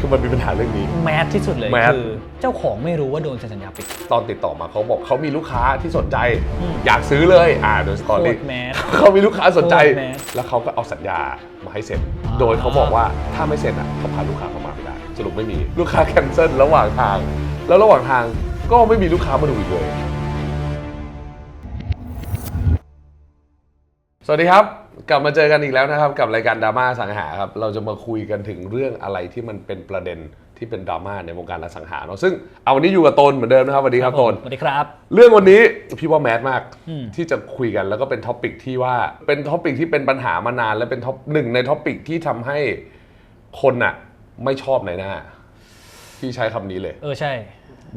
คือมันมีปัญหาเรื่องนี้ แมสที่สุดเลยแมส คือ เจ้าของไม่รู้ว่าโดนเซ็นสัญญาปิด ตอนติดต่อมาเขาบอกเขามีลูกค้าที่สนใจ อืม อยากซื้อเลยอ่าโดยสตอรี่โคตรแมส เขามีลูกค้าสนใจ โคตรแมสแล้วเขาก็เอาสัญญามาให้เซ็นอ่า โดยเขาบอกว่าถ้าไม่เซ็นอะเขาพาลูกค้าเข้ามาไม่ได้สรุปไม่มีลูกค้าแคนเซิลระหว่างทาง แล้วระหว่างทางก็ไม่มีลูกค้ามาดูอีกเลย สวัสดีครับ กลับมาเจอกันอีกแล้วนะครับ กับรายการดราม่าอสังหาครับ เราจะมาคุยกันถึงเรื่องอะไรที่มันเป็นประเด็นที่เป็นดราม่าในวงการอสังหาเนาะซึ่งเอาวันนี้อยู่กับตนเหมือนเดิมนะครับสวัสดีครับตนสวัสดีครับ เรื่องวันนี้พี่ว่าแมสมากอืมที่จะคุยกันแล้วก็เป็นท็อปิกที่ว่าเป็นท็อปิกที่เป็นปัญหามานานและเป็นท็อปหนึ่งในท็อปิกที่ทำให้คนอะไม่ชอบในหน้าพี่ใช้คำนี้เลย เออใช่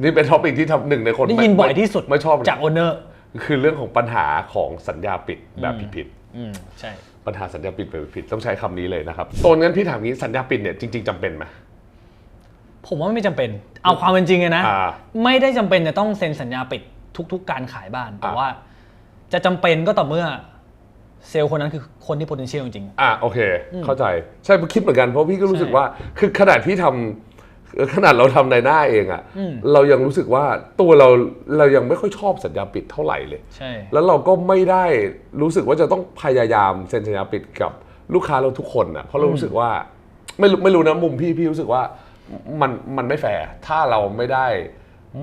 นี่เป็นท็อปิกที่ทำหนึ่งในคนได้ไม่ยินบ่อยที่สุดไม่ชอบจากโอเนอร์คือเรื่องของปัญหาของสัญญาปิดแบบผิด อืมใช่ๆปัญหาสัญญาปิดแบบผิดต้องใช้คำนี้เลยนะครับตนงั้นพี่ถามงี้สัญญาปิดเนี่ยจริงๆจำเป็นไหม ผมว่าไม่จำเป็น เอาความเป็นจริงเลยนะ อ่าไม่ได้จำเป็นจะต้องเซ็นสัญญาปิดทุก ๆ การขายบ้าน แต่อ่า ว่า จะจำเป็นก็ต่อเมื่อเซลล์คนนั้นคือคนที่ potential จริง อะโอเค เข้าใจใช่คิดเหมือนกันเพราะพี่ก็รู้สึกใช่ ว่าคือขนาดพี่ทำเอ่อ ขนาดเราทำในหน้าเองอะอืมเรายังรู้สึกว่าตัวเราเรายังไม่ค่อยชอบสัญญาปิดเท่าไหร่เลย ใช่ แล้วเราก็ไม่ได้รู้สึกว่าจะต้องพยายามเซ็นสัญญาปิดกับลูกค้าเราทุกคนอะเพราะเรารู้สึกว่าไม่รู้ไม่รู้นะมุมพี่พี่รู้สึกว่ามันมันไม่แฟร์ถ้าเราไม่ได้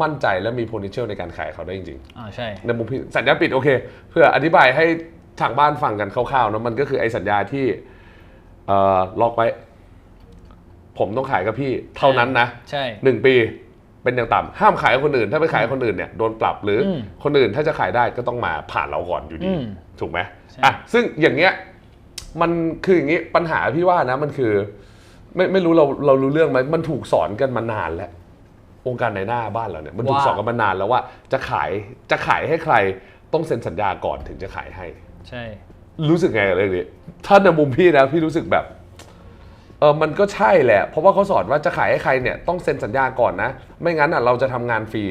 มั่นใจและมี potential ในการขายเขาได้จริงๆอ่าใช่ ในมุมพี่สัญญาปิดโอเค เพื่ออธิบายให้ทางบ้านฟังกันคร่าวๆนะมันก็คือไอ้สัญญาที่เอ่อล็อกไว้ ผมต้องขายกับพี่เท่านั้นนะใช่หนึ่งปีเป็นอย่างต่ำห้ามขายกับคนอื่น ถ้าไปขายกับคนอื่นเนี่ยโดนปรับหรืออมคนอื่นถ้าจะขายได้ก็ต้องมาผ่านเราก่อนอยู่ดีอืมถูกไหมใช่ อะซึ่งอย่างเงี้ยมันคืออย่างงี้ปัญหาพี่ว่านะมันคือ ไม่ไม่รู้เราเรารู้เรื่องไหมมันถูกสอนกันมานานแล้วองค์การในหน้าบ้านเราเนี่ยมันถูกว่า สอนกันมานานแล้วว่าจะขายจะขายให้ใครต้องเซ็นสัญญาก่อนถึงจะขายให้ ใช่ รู้สึกไงกับเรื่องนี้ถ้าในมุมพี่นะพี่รู้สึกแบบ เออมันก็ใช่แหละ เพราะว่าเขาสอนว่าจะขายให้ใครเนี่ยต้องเซ็นสัญญาก่อนนะ ไม่งั้นอะเราจะทำงานฟรี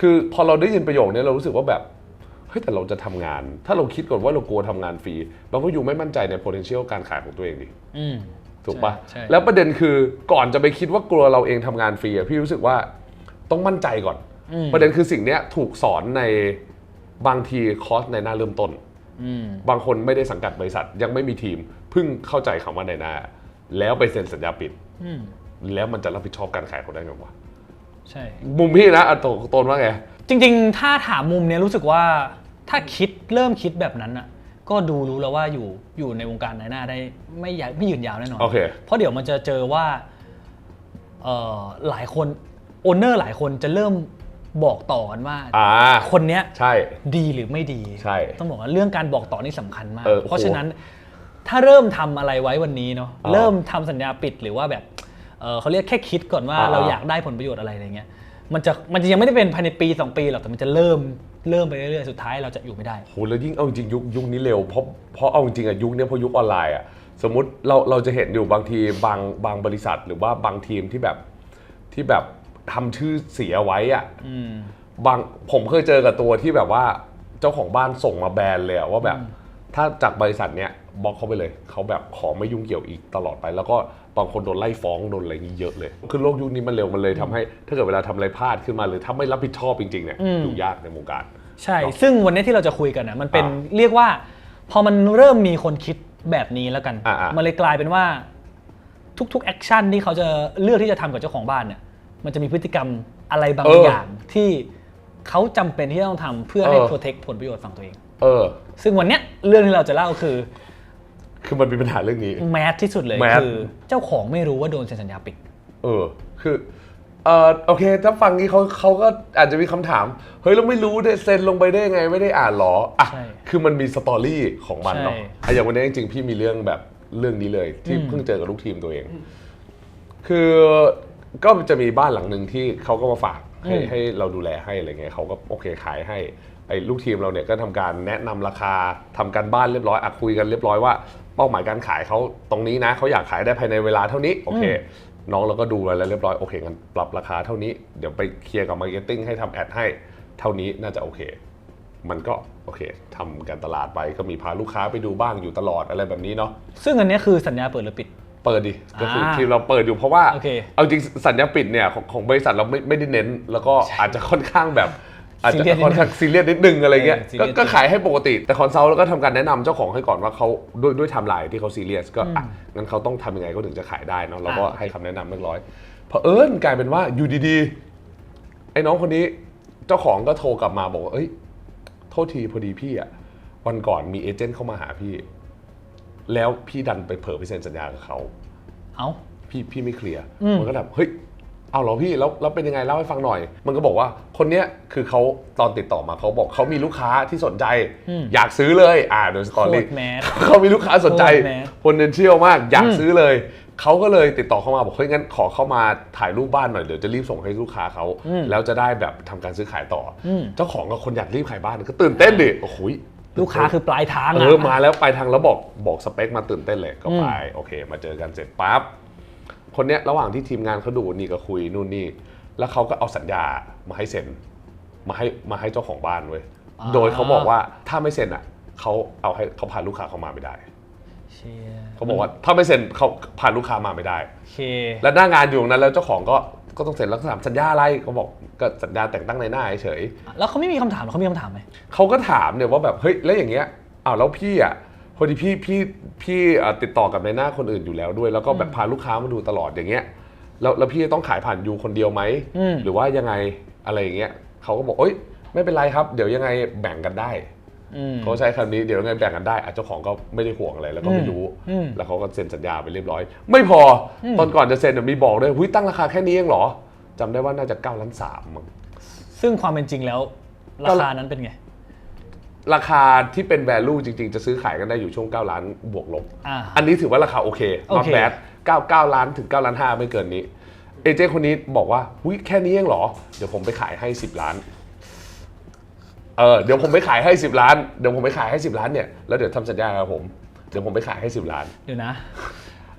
คือพอเราได้ยินประโยคนี้เรารู้สึกว่าแบบเฮ้ยแต่เราจะทำงาน ถ้าเราคิดก่อนว่าเรากลัวทำงานฟรีเราก็อยู่ไม่มั่นใจใน potential การขายของตัวเองดิอืมถูกปะใช่แล้วประเด็นคือก่อนจะไปคิดว่ากลัวเราเองทำงานฟรีอะพี่รู้สึกว่าต้องมั่นใจก่อนอืมประเด็นคือสิ่งเนี้ยถูกสอนในบางทีคอร์สในหน้าเริ่มต้นอืมบางคนไม่ได้สังกัดบริษัทยังไม่มีทีมเพิ่งเข้าใจคำว่าในหน้า แล้วไปเซ็นสัญญาปิด อืมแล้วมันจะรับผิดชอบการขายเขาได้ไงวะใช่ มุมพี่นะอะโตโตนว่าไง จริงๆ ถ้าถามมุมเนี้ยรู้สึกว่าถ้าคิดเริ่มคิดแบบนั้นอะ ก็ดูรู้แล้วว่าอยู่อยู่ในวงการนายหน้าได้ไม่ยาไม่ยืนยาวแน่นอนโอเค เพราะเดี๋ยวมันจะเจอว่าเอ่อหลายคนโอนเนอร์หลายคนจะเริ่มบอกต่อกันว่า อ่า คนเนี้ยใช่ ดีหรือไม่ดี ใช่ต้องบอกว่าเรื่องการบอกต่อนี่สำคัญมาก เออโอ้โห เพราะฉะนั้น ถ้าเริ่มทำอะไรไว้วันนี้เนาะอ่าเริ่มทำสัญญาปิดหรือว่าแบบเอ่อเขาเรียกแค่คิดก่อนว่าอ่าเราอยากได้ผลประโยชน์อะไรอะไรเงี้ยมันจะมันจะยังไม่ได้เป็นภายในปี 2 ปีหรอกแต่มันจะเริ่มเริ่มไปเรื่อยๆสุดท้ายเราจะอยู่ไม่ได้โหแล้วยิ่งเอาจริงยุคยุคนี้เร็วเพราะเพราะเอาจริงอะยุคเนี้ยเพราะยุคออนไลน์อะสมมติเราเราจะเห็นอยู่บางทีบางบางบริษัทหรือว่าบางทีมที่แบบที่แบบทำชื่อเสียไว้อะอืมบางผมเคยเจอกับตัวที่แบบว่าเจ้าของบ้านส่งมาแบนเลยอะว่าแบบถ้าจากบริษัทเนี้ย บล็อกเขาไปเลยเขาแบบขอไม่ยุ่งเกี่ยวอีกตลอดไป แล้วก็บางคนโดนไล่ฟ้องโดนอะไรอย่างนี้เยอะเลยคือโลกยุคนี้มันเร็วมันเลยทำให้ ถ้าเกิดเวลาทำอะไรพลาดขึ้นมาหรือถ้าไม่รับผิดชอบจริงๆเนี่ยอืมอยู่ยากในวงการ ใช่เนอะซึ่งวันนี้ที่เราจะคุยกันนะมันเป็นอ่าเรียกว่า พอมันเริ่มมีคนคิดแบบนี้แล้วกันอ่าอ่ามัมันเลยกลายเป็นว่า ทุกๆแอคชั่นที่เขาจะเลือกที่จะทำกับเจ้าของบ้านเนี่ยมันจะมีพฤติกรรมอะไรบางอย่างที่เขาจำเป็นที่จะต้องทำเพื่อให้โปรเทคผลประโยชน์ฝั่งตัวเอง เออ ซึ่งวันเนี้ยเรื่องที่เราจะเล่าคือ คือมันมีปัญหาเรื่องนี้ แมสที่สุดเลยแมส คือ เจ้าของไม่รู้ว่าโดนเซ็นสัญญาปิด เออ คือ เออโอเค ถ้าฟังนี้เขาเขาก็อาจจะมีคำถาม เฮ้ย เราไม่รู้ได้เซ็นลงไปได้ยังไง ไม่ได้อ่านหรอ อะ ใช่คือมันมีสตอรี่ของมันเนาะใช่อะอย่างวันนี้จริงๆ พี่มีเรื่องแบบเรื่องนี้เลย ที่อืมเพิ่งเจอกับลูกทีมตัวเอง คือก็จะมีบ้านหลังหนึ่งที่เขาก็มาฝากให้ให้เราดูแลให้อะไรเงี้ยเขาก็โอเคขายให้ไอ้ลูกทีมเราเนี่ยก็ทำการแนะนำราคาทำการบ้านเรียบร้อยอะคุยกันเรียบร้อยว่า เป้าหมายการขายเขาตรงนี้นะเขาอยากขายได้ภายในเวลาเท่านี้โอเค น้องเราก็ดูไว้แล้วเรียบร้อยโอเคงั้นปรับราคาเท่านี้เดี๋ยวไปเคลียร์กับมาร์เก็ตติ้งให้ทำแอดให้เท่านี้น่าจะโอเค มันก็โอเคทำการตลาดไปก็มีพาลูกค้าไปดูบ้างอยู่ตลอดอะไรแบบนี้เนาะซึ่งอันเนี้ยคือสัญญาเปิดหรือปิดตเปิดดิก็คืออ่าทีมเราเปิดอยู่เพราะว่าโอเค เอาจริงสัญญาปิดเนี่ยของของบริษัทเราไม่ไม่ได้เน้น แล้วก็อาจจะค่อนข้างแบบ อาจจะซีเรียสนิดนึงค่อนข้างซีเรียสนิดนึงอะไรเงี้ยเออซีเรีก็ยสก็ขายให้ปกติ แต่คอนซัลท์แล้วก็ทำการแนะนำเจ้าของให้ก่อนว่าเขาด้วยด้วยไทม์ไลน์ที่เขาซีเรียสก็อะงั้นเขาต้องทำยังไงก็ถึงจะขายได้เนาะเราก็อ่าโอเคให้คำแนะนำเรียบร้อยเผอิญกลายเป็นว่าอยู่ดีๆไอ้น้องคนนี้เจ้าของก็โทรกลับมาบอกว่าเอ้ย โทษทีพอดีพี่อะวันก่อนมีเอเจนต์เข้ามาหาพี่ แล้วพี่ดันไปเผลอไปเซ็นสัญญากับเขา เอ้า พี่พี่ไม่เคลียร์อืมมันก็แบบเฮ้ย เอาเหรอพี่แล้วแล้วเป็นยังไงเล่าให้ฟังหน่อย มันก็บอกว่าคนเนี้ยคือเขาตอนติดต่อมาเขาบอกเขามีลูกค้าที่สนใจอยากซื้อเลย อ่าโดยสตอรี่โคตรแมสเขามีลูกค้าสนใจ โคตรแมส คนเดินเชี่ยวมากอยากอืมซื้อเลย เขาก็เลยติดต่อเข้ามาบอกเฮ้ยงั้นขอเข้ามาถ่ายรูปบ้านหน่อยเดี๋ยวจะรีบส่งให้ลูกค้าเขาแล้วจะได้แบบทำการซื้อขายต่ออม เจ้าของกับคนอยากรีบขายบ้านก็ตื่นเต้นดิโอ้โหลูกค้าคือปลายทางเออะ อมาแล้วไปทางแล้วบอกบอกสเปคมาตื่นเต้นเลยก็อืมไปโอเค มาเจอกันเสร็จปั๊บ คนเนี้ยระหว่างที่ทีมงานเขาดูนี่ก็คุยนู่นนี่ แล้วเขาก็เอาสัญญามาให้เซ็น มาให้มาให้เจ้าของบ้านเว้ยโดยเขาบอกว่าถ้าไม่เซ็นอะเขาเอาให้เขาพาลูกค้าเข้ามาไม่ได้เชียเขาบอกว่าถ้าไม่เซ็นเขาพาลูกค้ามาไม่ได้ โอเค แล้วหน้างานอยู่ตรงนั้นแล้วเจ้าของก็ก็ต้องเซ็นแล้วก็ถามสัญญาอะไรเขาบอกก็สัญญาแต่งตั้งในหน้าเฉยแล้วเขาไม่มีคำถามเหรอเขามีคำถามไหมเขาก็ถามเนี่ยว่าแบบเฮ้ยแล้วอย่างเงี้ยอ้าวแล้วพี่อะ พอดีพี่พี่พี่เอ่อติดต่อกับในหน้าคนอื่นอยู่แล้วด้วย แล้วก็แบบพาลูกค้ามาดูตลอดอย่างเงี้ยแล้วแล้วพี่ต้องขายผ่านยูคนเดียวไหมอืม หรือว่ายังไงอะไรอย่างเงี้ยเขาก็บอกเอ้ยไม่เป็นไรครับ เดี๋ยวยังไงแบ่งกันได้ อืม เขาใช้คำนี้เดี๋ยวยังไงแบ่งกันได้อะเจ้าของก็ไม่ได้ห่วงอะไรแล้วก็ไม่รู้ อืม แล้วเขาก็เซ็นสัญญาไปเรียบร้อย ไม่พออตอนก่อนจะเซ็นเนยมีบอกด้วยหุ้ยตั้งราคาแค่นี้เองเหรอจำได้ว่าน่าจะ9ล้านสามมั้งซึ่งความเป็นจริงแล้วราคานั้นเป็นไง ราคาที่เป็น value จริง ๆ จะซื้อขายกันได้อยู่ช่วง 9 ล้านบวกลบ อ่า อันนี้ถือว่าราคาโอเคโอ not เค bad 9 9 ล้านถึง9ล้าน5ไม่เกินนี้ เอเจคนนี้บอกว่าหุ้ยแค่นี้เองเหรอ เดี๋ยวผมไปขายให้ 10 ล้าน เออ เดี๋ยวผมไปขายให้ 10 ล้าน เดี๋ยวผมไปขายให้ 10 ล้านเนี่ย แล้วเดี๋ยวทำสัญญากับผม เดี๋ยวผมไปขายให้ 10 ล้าน เดี๋ยวนะ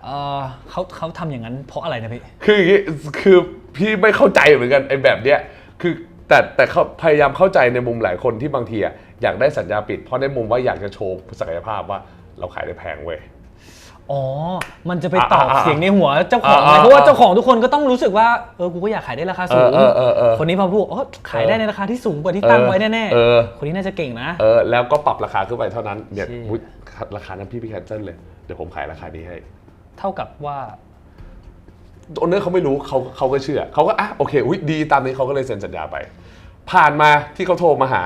เออเขาเขาทำอย่างนั้นเพราะอะไรนะพี่ คืออย่างงี้คือพี่ไม่เข้าใจเหมือนกันไอ้แบบเนี้ยคือแต่แต่เขาพยายามเข้าใจในมุมหลายคนที่บางทีอะ อยากได้สัญญาปิด เพราะในมุมว่าอยากจะโชว์ศักยภาพว่าเราขายได้แพงเว้ยอ๋อ มันจะไปตอบอ่าอ่าเสียงในหัวเจ้าของอ่าไงอ่าเพราะว่าเจ้าของทุกคนก็ต้องรู้สึกว่าเออกูก็อยากขายได้ราคาสูงเออเออเออเออคนนี้พอพูดอ๋อขายได้ในราคาที่สูงกว่าที่ตั้งไว้แน่เออๆคนนี้น่าจะเก่งนะเออแล้วก็ปรับราคาขึ้นไปเท่านั้นเนี่ยเชี่ยอุ๊ยราคานั้นพี่พี่แคนเซิลเลยเดี๋ยวผมขายราคานี้ให้ เท่ากับว่าโอนเนอร์เขาไม่รู้เขาเขาก็เชื่อเขาก็อะโอเคอุ้ยดีตามนี้เขาก็เลยเซ็นสัญญาไป ผ่านมาที่เขาโทรมาหา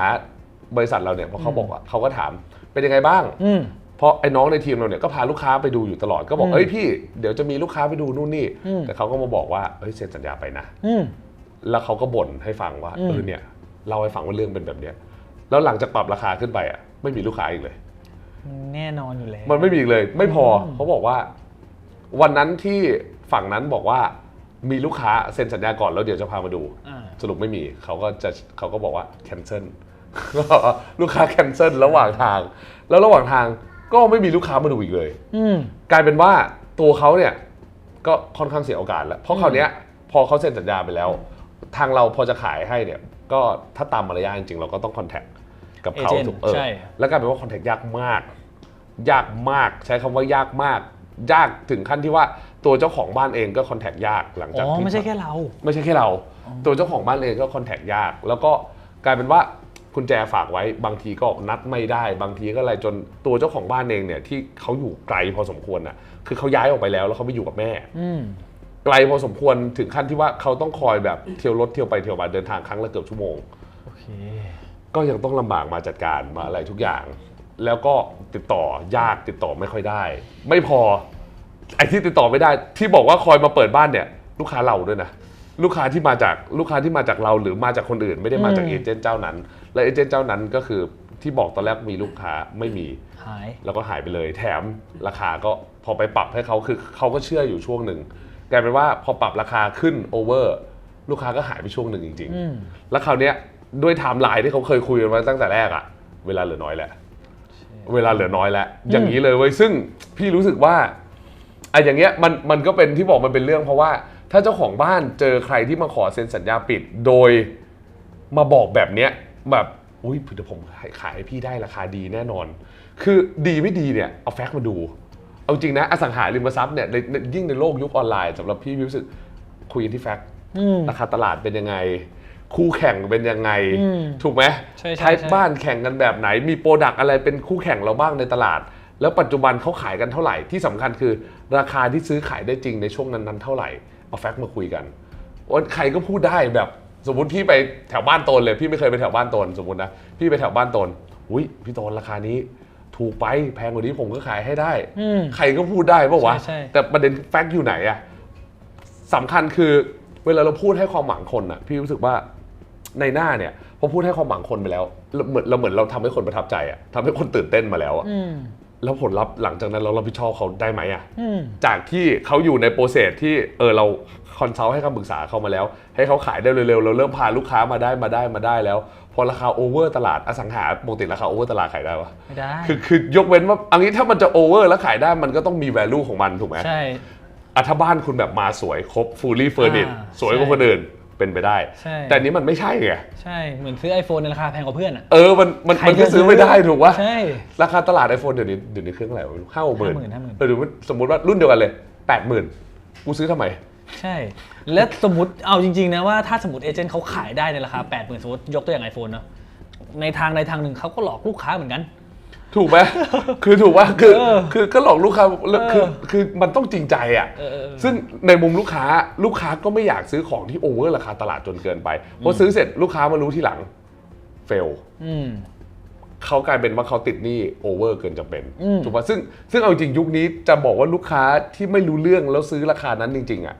บริษัทเราเนี่ยเพราะเขาบอกว่าเขาก็ถามเป็นยังไงบ้างอืมเพราะไอ้น้องในทีมเราเนี่ยก็พาลูกค้าไปดูอยู่ตลอดก็บอกอืมเอ้ยพี่เดี๋ยวจะมีลูกค้าไปดูนู่นนี่อืมแต่เขาก็มาบอกว่าเฮ้ยเซ็นสัญญาไปนะอืมแล้วเขาก็บ่นให้ฟังว่าอืมเออเนี่ยเล่าให้ฟังว่าเรื่องเป็นแบบเนี้ยแล้วหลังจากปรับราคาขึ้นไปอะไม่มีลูกค้าอีกเลย แน่นอนอยู่แล้วมันไม่มีอีกเลย ไม่พออเขาบอกว่า วันนั้นที่ฝั่งนั้นบอกว่ามีลูกค้าเซ็นสัญญาก่อนแล้วเดี๋ยวจะพามาดูอ่าสรุปไม่มีเขาก็จะเขาก็บอกว่า cancel ลู กค้า cancel ระหว่างทาง แล้วระหว่างทางก็ไม่มีลูกค้ามาดูอีกเลย อืม กลายเป็นว่าตัวเขาเนี่ยก็ค่อนข้างเสียโอกาสแล้ว เพราะคราวเนี้ยพอเขาเซ็นสัญญาไปแล้ว ทางเราพอจะขายให้เนี่ย ก็ถ้าตามมารยาทจริงๆ เราก็ต้องคอนแทคกับเขา Agent ถูกเออใช่ แล้วกลายเป็นว่าคอนแทคยากมาก ยากมากใช้คำว่ายากมาก ยากถึงขั้นที่ว่าตัวเจ้าของบ้านเองก็คอนแทคยากหลังอ๋จากอ ที่ ไม่ใช่แค่เรา ไม่ใช่แค่เรา ตัวเจ้าของบ้านเองก็คอนแทคยาก แล้วก็กลายเป็นว่า คุณแจฝากไว้บางทีก็นัดไม่ได้ บางทีก็อะไรจนตัวเจ้าของบ้านเองเนี่ยที่เขาอยู่ไกลพอสมควรน่ะคือเขาย้ายออกไปแล้วแล้วเขาไปอยู่กับแม่อืมไกลพอสมควรถึงขั้นที่ว่าเขาต้องคอยแบบเที่ยวรถเที่ยวไปเที่ยวมาเดินทางครั้งละเกือบชั่วโมงโอเคก็ยังต้องลำบากมาจัดการมาอะไรทุกอย่าง แล้วก็ติดต่อยากติดต่อไม่ค่อยได้ ไม่พอไอ้ที่ติดต่อไม่ได้ ที่บอกว่าคอยมาเปิดบ้านเนี่ย ลูกค้าเราด้วยนะ ลูกค้าที่มาจากลูกค้าที่มาจากเราหรือมาจากคนอื่น ไม่ได้มาจากอืมเอเจนต์เจ้านั้น และเอเจนต์เจ้านั้นก็คือที่บอกตอนแรกมีลูกค้าไม่มี หาย แล้วก็หายไปเลย แถมราคาก็พอไปปรับให้เขาคือเขาก็เชื่ออยู่ช่วงหนึ่งกลายเป็นว่าพอปรับราคาขึ้นโอเวอร์ลูกค้าก็หายไปช่วงหนึ่งจริง อืม ๆ แล้วคราวเนี้ยด้วยไทม์ไลน์ที่เขาเคยคุยกันมาตั้งแต่แรกอะเวลาเหลือน้อยแล้วเวลาเหลือน้อยแล้วอย่างนี้เลยเว้ยซึ่งพี่รู้สึกว่าไอ้อย่างเงี้ยมันมันก็เป็นที่บอกมันเป็นเรื่องเพราะว่า ถ้าเจ้าของบ้านเจอใครที่มาขอเซ็นสัญญาปิด โดยมาบอกแบบเนี้ยแบบอุ้ยเดี๋ยวผมขายขายให้พี่ได้ราคาดีแน่นอน คือดีไม่ดีเนี่ยเอาแฟกต์มาดู เอาจริงนะอสังหาริมทรัพย์เนี่ยในในยิ่งในโลกยุคออนไลน์สำหรับพี่พี่รู้สึกคุยกันที่แฟกต์อืมราคาตลาดเป็นยังไง คู่แข่งเป็นยังไงอืมถูกไหมใช่ใช่ใช้ใช่บ้านแข่งกันแบบไหน มีโปรดักอะไรเป็นคู่แข่งเราบ้างในตลาด แล้วปัจจุบันเขาขายกันเท่าไหร่ที่สำคัญคือ ราคาที่ซื้อขายได้จริงในช่วงนั้นๆเท่าไหร่ เอาแฟกต์มาคุยกันว่าใครก็พูดได้แบบสมมติพี่ไปแถวบ้านโตนเลยพี่ไม่เคยไปแถวบ้านโตนสมมตินะพี่ไปแถวบ้านโตนอุ้ยพี่โตนราคานี้ถูกไปแพงกว่านี้ผมก็ขายให้ได้อืมใครก็พูดได้ปะวะ ใช่ใช่ แต่ประเด็นแฟกต์อยู่ไหนอะสำคัญคือเวลาเราพูดให้ความหวังคนอะพี่รู้สึกว่าในหน้าเนี่ยพอพูดให้ความหวังคนไปแล้วเราเหมือนเราเหมือนเราทำให้คนประทับใจอะทำให้คนตื่นเต้นมาแล้วอะ อืม แล้วผลลัพธ์หลังจากนั้นเรารับผิดชอบเขาได้ไหมอะอืมจากที่เขาอยู่ในโปรเซสที่เออเราคอนซัลท์ให้คำปรึกษาเขามาแล้ว ให้เขาขายได้เร็วๆเราเริ่มพาลูกค้ามาได้มาได้มาได้แล้ว พอราคาโอเวอร์ตลาดอสังหาปกติราคาโอเวอร์ตลาดขายได้ปะไม่ได้คือคือยกเว้นว่าอันนี้ถ้ามันจะโอเวอร์แล้วขายได้มันก็ต้องมี value ของมันถูกไหมใช่อะถ้าบ้านคุณแบบมาสวยครบ fully furnished อ่าสวยกว่าใช่คนอื่น เป็นไปได้ ใช่ แต่อันนี้มันไม่ใช่ไง ใช่ เหมือนซื้อ iPhone ในราคาแพงกว่าเพื่อนอะ เออ มัน มัน ใครมันก็จะซื้อไม่ได้ซื้อถูกปะใช่ราคาตลาด iPhone เดี๋ยวนี้ เดี๋ยวนี้เครื่องอะไรห้าหกหมื่น50,000 50,000 เออหรือว่าสมมติว่ารุ่นเดียวกันเลยแปดหมื่นกูซื้อทำไม ใช่ และสมมติเอาจริง ๆ นะว่าถ้าสมมติเอเจนต์เขาขายได้ในราคา 8 0 0 0 0สมมติยกตัวอย่าง iPhone เนาะในทางในทางหนึ่งเขาก็หลอกลูกค้าเหมือนกัน ถูกไหมคือถูกว่าคือเออคือก็หลอกลูกค้าแล้วเออคือคือมันต้องจริงใจอะเออเออเออซึ่งในมุมลูกค้าลูกค้าก็ไม่อยากซื้อของที่โอเวอร์ราคาตลาดจนเกินไปพอซื้อเสร็จลูกค้ามารู้ทีหลังเฟลอืมเขากลายเป็นว่าเขาติดหนี้โอเวอร์เกินจำเป็นอืมถูกป่ะซึ่งซึ่งเอาจริงยุคนี้จะบอกว่าลูกค้าที่ไม่รู้เรื่องแล้วซื้อราคานั้นจริง ๆ อะ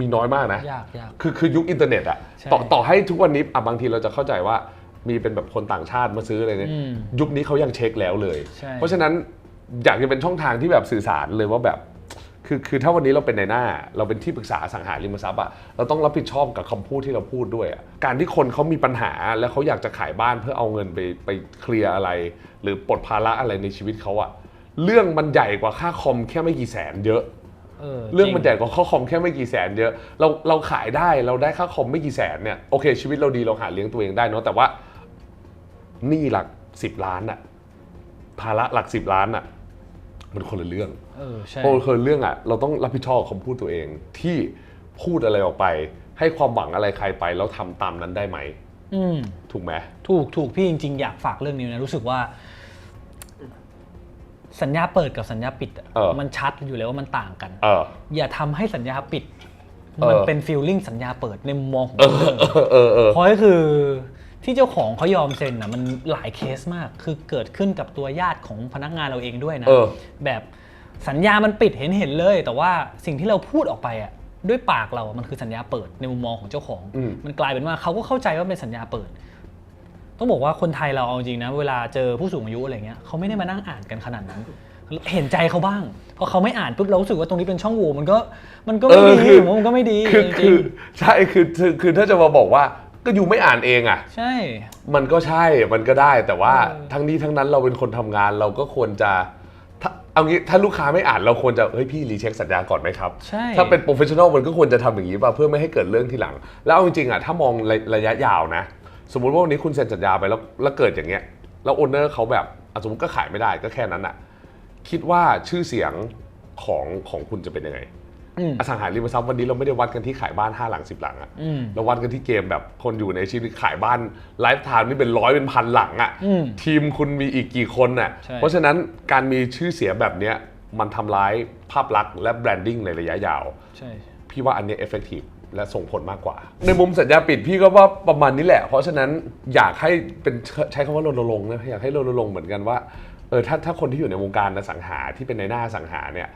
มีน้อยมากนะยากยากคือคือยุคอินเทอร์เน็ตอะใช่ต่อต่อให้ทุกวันนี้อะบางทีเราจะเข้าใจว่า มีเป็นแบบคนต่างชาติมาซื้ออะไรเนี่ยอืมยุคนี้เขายังเช็คแล้วเลยใช่เพราะฉะนั้นอยากจะเป็นช่องทางที่แบบสื่อสารเลยว่าแบบคือคือถ้าวันนี้เราเป็นในหน้า เราเป็นที่ปรึกษาอสังหาริมทรัพย์อะเราต้องรับผิดชอบกับคำพูดที่เราพูดด้วยอะการที่คนเขามีปัญหาแล้วเขาอยากจะขายบ้านเพื่อเอาเงินไปไปเคลียร์อะไร หรือปลดภาระอะไรในชีวิตเขาอะเรื่องมันใหญ่กว่าค่าคอมแค่ไม่กี่แสนเยอะเออเรื่องมันจใหญ่กว่าค่าคอมแค่ไม่กี่แสนเยอะเราเราขายได้เราได้ค่าคอมไม่กี่แสนเนี่ยโอเคชีวิตเราดีเราหาเลี้ยงตัวเองได้เนาะแต่ว่า หนี้หลักสิบล้านอะภาระหลักสิบล้านอะมันคนละเรื่องเออใช่พอคนละเรื่องอะเราต้องรับผิดชอบคำพูดตัวเองที่พูดอะไรออกไป ให้ความหวังอะไรใครไปแล้วทำตามนั้นได้ไหม อืม ถูกไหม ถูกถูกพี่จริงๆ อยากฝากเรื่องนี้นะรู้สึกว่า สัญญาเปิดกับสัญญาปิดอะเออ มันชัดอยู่แล้วว่ามันต่างกัน เออ อย่าทำให้สัญญาปิด เออ มันเป็นฟีลลิ่งสัญญาเปิดในมุมมองของเอเรื่องอเออเออเพราะก็คือ ที่เจ้าของเขายอมเซ็นอะมันหลายเคสมาก คือเกิดขึ้นกับตัวญาติของพนักงานเราเองด้วยนะ เออ แบบสัญญามันปิดเห็นเห็นเลย แต่ว่าสิ่งที่เราพูดออกไปอะด้วยปากเราอะมันคือสัญญาเปิดในมุมมองของเจ้าของ อืม มันกลายเป็นว่าเขาก็เข้าใจว่าเป็นสัญญาเปิด ต้องบอกว่าคนไทยเราเอาจริงนะ เวลาเจอผู้สูงอายุอะไรเงี้ยเขาไม่ได้มานั่งอ่านกันขนาดนั้น เห็นใจเขาบ้างพอเขาไม่อ่านปุ๊บเรารู้สึกว่าตรงนี้เป็นช่องโหว่มันก็มันก็ไม่เออดีคือผมว่ามันก็ไม่ดีคือจคืริองใช่คือคือคือถ้าจะมาบอกว่า ก็อยู่ไม่อ่านเองอะๆใช่ มันก็ใช่ มันก็ได้ แต่ว่าเออทั้งนี้ทั้งนั้นเราเป็นคนทำงานเราก็ควรจะถ้าเอางี้ถ้าลูกค้าไม่อ่านเราควรจะเฮ้ยพี่รีเช็คสัญญาก่อนไหมครับ ใช่ ถ้าเป็นโปรเฟชชั่นอลมันก็ควรจะทำอย่างนี้ป่ะเพื่อไม่ให้เกิดเรื่องทีหลัง แล้วเอาจริงๆอะถ้ามองระระยะยาวนะ สมมุติว่าวันนี้คุณเซ็นสัญญาไปแล้วแล้วเกิดอย่างเงี้ยแล้วโอนเนอร์เขาแบบอะสมมติก็ขายไม่ได้ก็แค่นั้นอะคิดว่าชื่อเสียงของของคุณจะเป็นยังไง อืมอสังหาริมทรัพย์วันนี้เราไม่ได้วัดกันที่ขายบ้านห้าหลังสิบหลังอะอืมเราวัดกันที่เกมแบบคนอยู่ในชีวิตขายบ้านไลฟ์ไทม์นี่เป็นร้อยเป็นพันหลังอะอืมทีมคุณมีอีกกี่คนอะใช่เพราะฉะนั้นการมีชื่อเสียงแบบเนี้ยมันทำร้ายภาพลักษณ์และแบรนดิ้งในระยะยาวใช่พี่ว่าอันเนี้เอฟเฟกตีฟและส่งผลมากกว่า ในมุมสัญญาปิดพี่ก็ว่าประมาณนี้แหละ เพราะฉะนั้นอยากให้เป็นใช้คำว่ารณรงค์นะอยากให้รณรงค์เหมือนกันว่าเออถ้าถ้าคนที่อยู่ในวงการอสังหาที่เป็นในหน้าอสังหาเนี่ย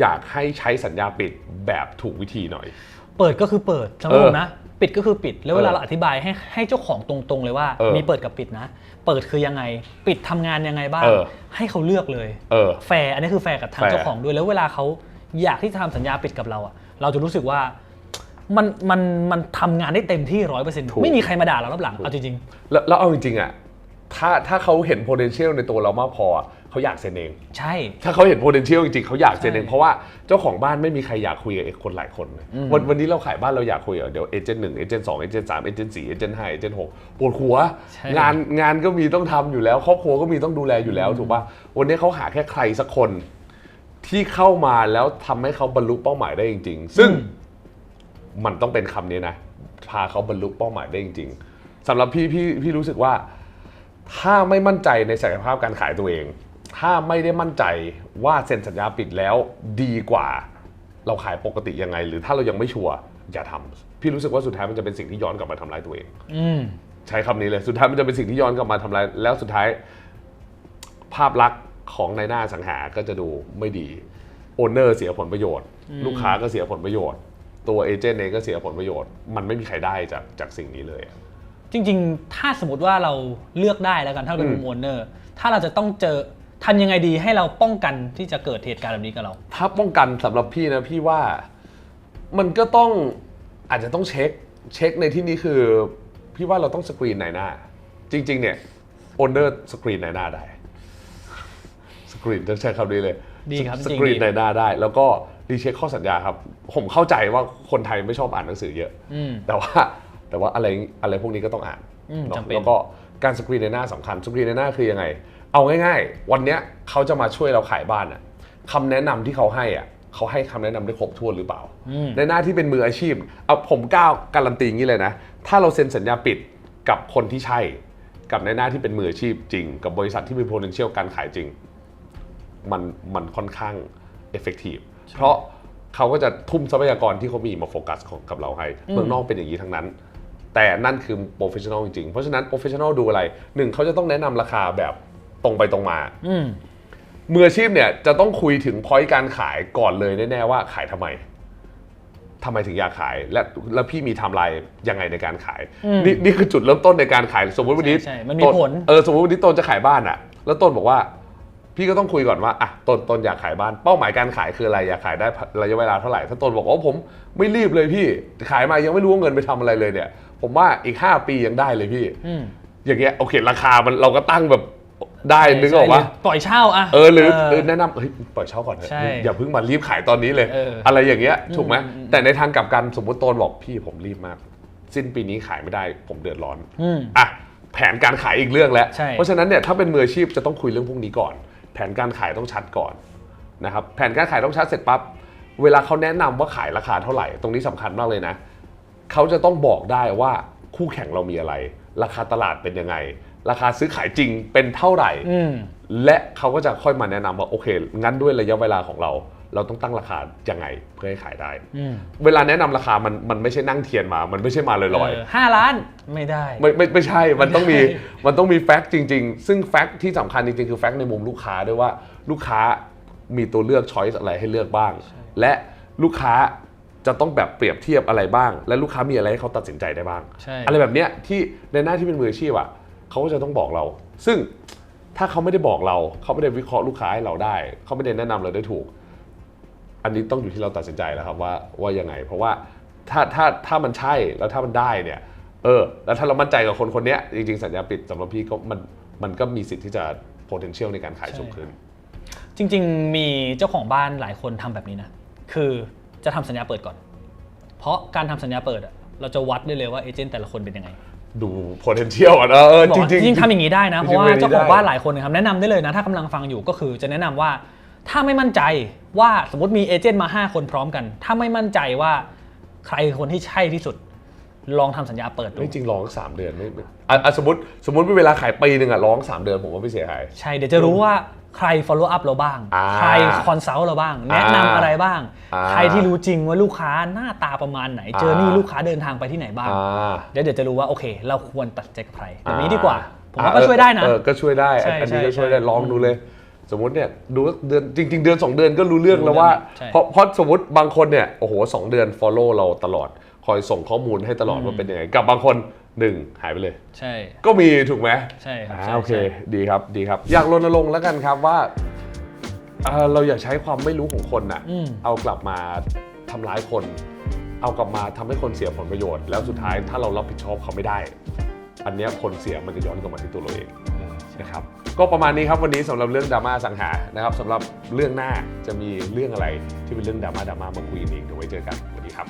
อยากให้ใช้สัญญาปิดแบบถูกวิธีหน่อย เปิดก็คือเปิดสำหรับเออผมนะ ปิดก็คือปิด แล้วเวลาเออเราอธิบายให้ให้เจ้าของตรงๆเลยว่า เออมีเปิดกับปิดนะ เปิดคือยังไง ปิดทำงานยังไงบ้าง เออ ให้เขาเลือกเลย เออ แฟร์อันนี้คือแฟร์กับทางแฟร์ เจ้าของด้วยแล้วเวลาเขาอยากที่จะทำสัญญาปิดกับเราอะเราจะรู้สึกว่ามันมันมันทำงานได้เต็มที่ร้อยเปอร์เซ็นต์ถูกไม่มีใครมาด่าเรารับหลัง เอาจริง แล้วแล้วเอาจริงๆอะถ้าถ้าเขาเห็น potential ในตัวเรามากพออะ เขาอยากเซ็นเองๆใช่ ถ้าเขาเห็น potential จริงๆเขาอยากเซ็นเองใช่เพราะว่าเจ้าของบ้านไม่มีใครอยากคุยกับคนหลายคนเลยวันวันนี้เราขายบ้านเราอยากคุยกับเดี๋ยวเอเจนต์หนึ่งเอเจนต์สองเอเจนต์สามเอเจนต์สี่เอเจนต์ห้าเอเจนต์หกปวดหัว ใช่ งานงานก็มีต้องทำอยู่แล้ว ครอบครัวก็มีต้องดูแลอยู่แล้ว ถูกป่ะวันนี้เขาหาแค่ใครสักคนที่เข้ามาแล้วทำให้เขาบรรลุเป้าหมายได้จริง ๆ ซึ่งอืมมันต้องเป็นคำนี้นะ พาเขาบรรลุเป้าหมายได้จริงๆสำหรับพี่พี่พี่รู้สึกว่า ถ้าไม่มั่นใจในศักยภาพการขายตัวเอง ถ้าไม่ได้มั่นใจว่าเซ็นสัญญาปิดแล้วดีกว่า เราขายปกติยังไง หรือถ้าเรายังไม่ชัวร์อย่าทำพี่รู้สึกว่าสุดท้ายมันจะเป็นสิ่งที่ย้อนกลับมาทำร้ายตัวเองอืมใช้คำนี้เลยสุดท้ายมันจะเป็นสิ่งที่ย้อนกลับมาทำลายแล้วสุดท้าย ภาพลักษณ์ของในหน้าสังหาก็จะดูไม่ดีโอนเนอร์เสียผลประโยชน์ ลูกค้าก็เสียผลประโยชน์ ตัวเอเจนต์เองก็เสียผลประโยชน์ มันไม่มีใครได้จากจากสิ่งนี้เลยอะจริง ๆ ถ้าสมมติว่าเราเลือกได้แล้วกันถ้าเราเป็นอืมโมเนอร์ ถ้าเราจะต้องเจอ ทำยังไงดีให้เราป้องกันที่จะเกิดเหตุการณ์แบบนี้กับเรา ถ้าป้องกันสำหรับพี่นะพี่ว่ามันก็ต้องอาจจะต้องเช็ค เช็คในที่นี้คือ พี่ว่าเราต้องสกรีนในหน้า จริง ๆ เนี่ยโอนเนอร์สกรีนในหน้าได้ สกรีนจะใช้คำนี้เลยดีครับสจริงกรีนดีในหน้าได้ แล้วก็รีเช็คข้อสัญญาครับ ผมเข้าใจว่าคนไทยไม่ชอบอ่านหนังสือเยอะ อืม แต่ว่าแต่ว่าอะไรอะไรพวกนี้ก็ต้องอ่านอืมเนาะจำเป็น แล้วก็การสกรีนในหน้าสำคัญสกรีนในหน้าคือยังไง เอาง่ายๆ วันเนี้ยเขาจะมาช่วยเราขายบ้านอะคำแนะนำที่เขาให้อะเขาให้คำแนะนำได้ครบถ้วนหรือเปล่า อืม ในหน้าที่เป็นมืออาชีพเอาผมกล้าการันตีอย่างนี้เลยนะ ถ้าเราเซ็นสัญญาปิดกับคนที่ใช่ กับในหน้าที่เป็นมืออาชีพจริง กับบริษัทที่มี potential การขายจริง มันมันค่อนข้าง effective เพราะเขาก็จะทุ่มทรัพยากรที่เขามีมาโฟกัสของกับเราให้ เมืองนอกเป็นอย่างนี้ทั้งนั้น แต่นั่นคือ professional จริงๆ เพราะฉะนั้น professional ดูอะไรหนึ่งเขาจะต้องแนะนำราคาแบบ ตรงไปตรงมา อืม มืออาชีพเนี่ยจะต้องคุยถึงพอยต์การขายก่อนเลยแน่ๆว่าขายทำไมทำไมถึงอยากขาย และแล้วพี่มีไทม์ไลน์ยังไงในการขายอืมนี่นี่คือจุดเริ่มต้นในการขายสมมติวันนี้ใช่ใช่มันมีต้ผล เออสมมติวันนี้ต้นจะขายบ้านอะแล้วต้นบอกว่า พี่ก็ต้องคุยก่อนว่าอะต้นต้นอยากขายบ้านเป้าหมายการขายคืออะไรอยากขายได้ระยะเวลาเท่าไหร่ถ้าต้นบอกว่าผมไม่รีบเลยพี่ขายมายังไม่รู้ว่าเงินไปทำอะไรเลยเนี่ย ผมว่าอีก 5 ปียังได้เลยพี่ อืม อย่างเงี้ยโอเคราคามันเราก็ตั้งแบบ ได้นึกออกว่าใช่หรืปล่อยเช่าอะ เออหรือเออแนะนำเฮ้ยปล่อยเช่าก่อนเถอะใช่อย่าเพิ่งมารีบขายตอนนี้เลย เออออะไรอย่างเงี้ยถูกไหมอืมอืม แต่ในทางกลับกันสมมติโตนบอกพี่ผมรีบมาก สิ้นปีนี้ขายไม่ได้ผมเดือดร้อนอืม อะแผนการขายอีกเรื่องแล้ว ใช่ เพราะฉะนั้นเนี่ยถ้าเป็นมืออาชีพจะต้องคุยเรื่องพวกนี้ก่อน แผนการขายต้องชัดก่อนนะครับแผนการขายต้องชัดเสร็จปั๊บเวลาเขาแนะนำว่าขายราคาเท่าไหร่ ตรงนี้สำคัญมากเลยนะ เขาจะต้องบอกได้ว่าคู่แข่งเรามีอะไร ราคาตลาดเป็นยังไง ราคาซื้อขายจริงเป็นเท่าไหร่ อืม และเขาก็จะค่อยมาแนะนำว่าโอเค งั้นด้วยระยะเวลาของเรา เราต้องตั้งราคายังไงเพื่อให้ขายได้ อืมเวลาแนะนำราคามันมันไม่ใช่นั่งเทียนมา มันไม่ใช่มาลอยเห้าล้านไม่ได้ ๆไม่ไม่ไม่ใช่ มันต้องมีไม่ได้มันต้องมีแฟกต์จริง ๆ ซึ่งแฟกต์ที่สำคัญจริงๆ คือแฟกต์ในมุมลูกค้าด้วยว่าลูกค้ามีตัวเลือกช้อยส์อะไรให้เลือกบ้าง และลูกค้าจะต้องแบบเปรียบเทียบอะไรบ้าง และลูกค้ามีอะไรให้เขาตัดสินใจได้บ้าง ใช่ อะไรแบบเนี้ยที่ในหน้าที่เป็นมืออาชีพอะ เขาก็จะต้องบอกเรา ซึ่งถ้าเขาไม่ได้บอกเรา เขาไม่ได้วิเคราะห์ลูกค้าให้เราได้ เขาไม่ได้แนะนำเราได้ถูก อันนี้ต้องอยู่ที่เราตัดสินใจแล้วครับว่าว่ายังไง เพราะว่าถ้าถ้าถ้ามันใช่แล้วถ้ามันได้เนี่ยเออแล้วถ้าเรามั่นใจกับคนคนนี้จริงๆ สัญญาปิดสำหรับพี่ก็มันมันก็มีสิทธิ์ที่จะ potential ในการขายสูงขึ้น จริง ๆ มีเจ้าของบ้านหลายคนทำแบบนี้นะ คือจะทำสัญญาเปิดก่อน เพราะการทำสัญญาเปิดอะเราจะวัดได้เลยว่าเอเจนต์แต่ละคนเป็นยังไง ดู potential อะเออเออบอกจว่าริงจริงๆทำอย่างนี้ได้นะจเพริงๆราะว่าเจ้าของได้บ้านหลายคนนะครับแนะนำได้เลยนะ ถ้ากำลังฟังอยู่ก็คือจะแนะนำว่าถ้าไม่มั่นใจว่าสมมติมีเอเจนต์มา 5 คนพร้อมกัน ถ้าไม่มั่นใจว่าใครคือคนที่ใช่ที่สุด ลองทำสัญญาเปิดดู ไม่จริงร้องสามเดือนไม่ไม่อะอะสมมติสมมติเวลาขายปีหนึ่งอะร้องสามเดือนผมว่าไม่เสียหาย ใช่เดี๋ยวจะรู้ว่า ใคร follow up เราบ้าง อ่าใครคอนซัลท์เราบ้าง แนะนำอะไรบ้าง อ่าใครที่รู้จริงว่าลูกค้าหน้าตาประมาณไหนเจอนี่อ่าลูกค้าเดินทางไปที่ไหนบ้าง อ่า เดี๋ยวเดี๋ยวจะรู้ว่าโอเค เราควรตัดสินใจกับใครแบบนี้อ่ดีกว่า ผมว่าอ่ก็ช่วยได้นะ เออก็ช่วยได้ใช่อันนี้ใช่ก็ช่วยได้ใช่ลองดูเลย สมมติเนี่ยดูเดือนจริง ๆ เดือน 2 เดือนก็รู้เรื่องแล้วว่า ใช่ เพราะเพราะสมมติบางคนเนี่ยโอ้โหสองเดือน follow เราตลอด คอยส่งข้อมูลให้ตลอดว่าเป็นยังไงกับบางคนหนึ่งหายไปเลย ใช่ ก็มีถูกไหมใช่ครับอ่าใช่โอเค ใช่ ดีครับดีครับ อยากรณรงค์แล้วกันครับว่าเอ่อเราอย่าใช้ความไม่รู้ของคนน่ะอืม เอากลับมาทำร้ายคน เอากลับมาทำให้คนเสียผลประโยชน์ แล้วสุดท้ายถ้าเรารับผิดชอบเขาไม่ได้ อันเนี้ยผลเสียมันจะย้อนกลับมาที่ตัวเราเองนะครับก็ประมาณนี้ครับวันนี้สำหรับเรื่องดราม่าสังหานะครับสำหรับเรื่องหน้าจะมีเรื่องอะไรที่เป็นเรื่องดราม่าดราม่ามาคุยกันอีกเดี๋ยวไว้เจอกันสวัสดีครับ